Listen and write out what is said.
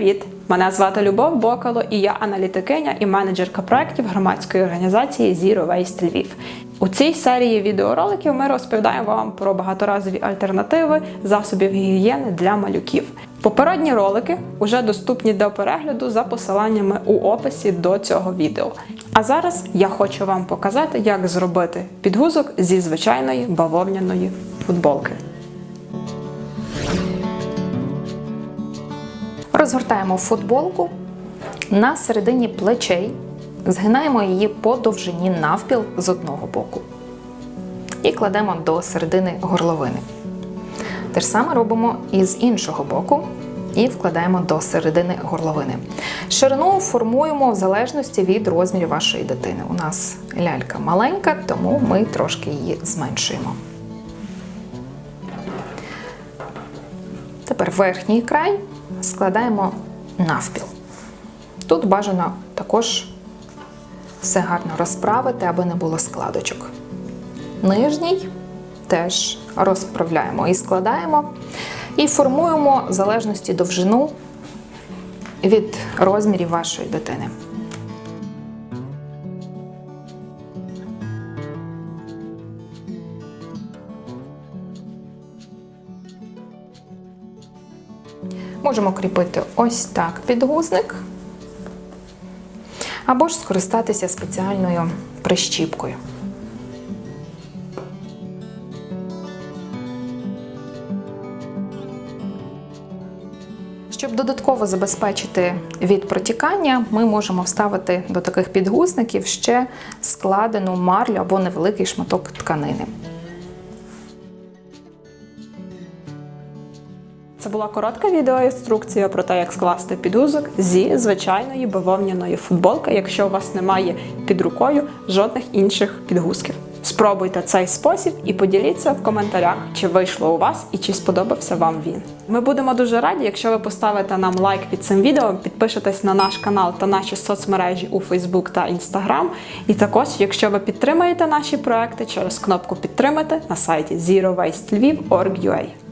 Привіт! Мене звати Любов Бокало, і я аналітикиня і менеджерка проєктів громадської організації Zero Waste Львів. У цій серії відеороликів ми розповідаємо вам про багаторазові альтернативи засобів гігієни для малюків. Попередні ролики вже доступні до перегляду за посиланнями у описі до цього відео. А зараз я хочу вам показати, як зробити підгузок зі звичайної бавовняної футболки. Розгортаємо футболку на середині плечей, згинаємо її по довжині навпіл з одного боку і кладемо до середини горловини. Те ж саме робимо і з іншого боку. І вкладаємо до середини горловини. Ширину формуємо в залежності від розмірів вашої дитини. У нас лялька маленька, тому ми трошки її зменшуємо. Тепер верхній край складаємо навпіл. Тут бажано також все гарно розправити, аби не було складочок. Нижній теж розправляємо і складаємо. І формуємо в залежності довжину від розмірів вашої дитини. Можемо кріпити ось так підгузник, або ж скористатися спеціальною прищіпкою. Щоб додатково забезпечити від протікання, ми можемо вставити до таких підгузників ще складену марлю або невеликий шматок тканини. Це була коротка відеоінструкція про те, як скласти підгузок зі звичайної бавовняної футболки, якщо у вас немає під рукою жодних інших підгузків. Спробуйте цей спосіб і поділіться в коментарях, чи вийшло у вас і чи сподобався вам він. Ми будемо дуже раді, якщо ви поставите нам лайк під цим відео, підпишетесь на наш канал та наші соцмережі у Facebook та Instagram. І також, якщо ви підтримаєте наші проекти через кнопку Підтримати на сайті zerowastelviv.org.ua.